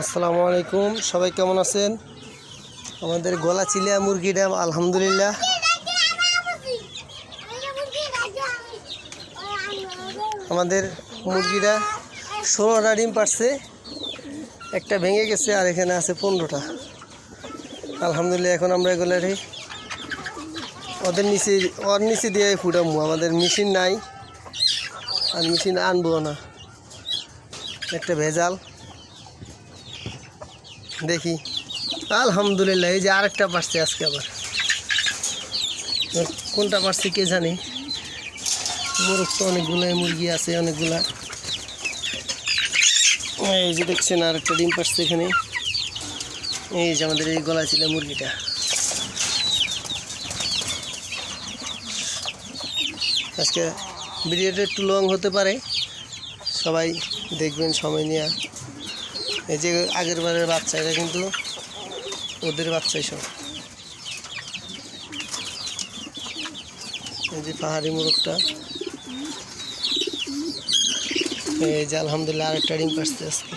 আসসালামু আলাইকুম। সবাই কেমন আছেন? আমাদের গলা চিলিয়া মুরগিটা আলহামদুলিল্লাহ। আমাদের মুরগিটা ষোলোটা ডিম পারছে একটা ভেঙে গেছে আর এখানে আছে পনেরোটা। আলহামদুলিল্লাহ, এখন আমরা এগুলারে ওদের নিচে ওর নিচে দিয়ে ফুটামু, আমাদের মেশিন নাই, আর মেশিন আনব না। একটা ভেজাল। দেখি। আলহামদুলিল্লাহ, এই যে আরেকটা পারছে আজকে আবার। কোনটা পারছে কে জানে। মোরগ তো অনেকগুলো মুরগি আছে অনেকগুলা। এই যে দেখছেন আর একটা ডিম পারছে এখানে। এই যে আমাদের এই গলা ছিল মুরগিটা। আজকে ভিডিওটা একটু লং হতে পারে। সবাই দেখবেন, সময় নিয়ে। এই যে আগের বারের বাচ্চা, এটা কিন্তু ওদের বাচ্চাই সব। এই যে পাহাড়ি মোরগটা। এই যে আলহামদুলিল্লাহ আরেকটা ডিম পাচ্ছে আজকে।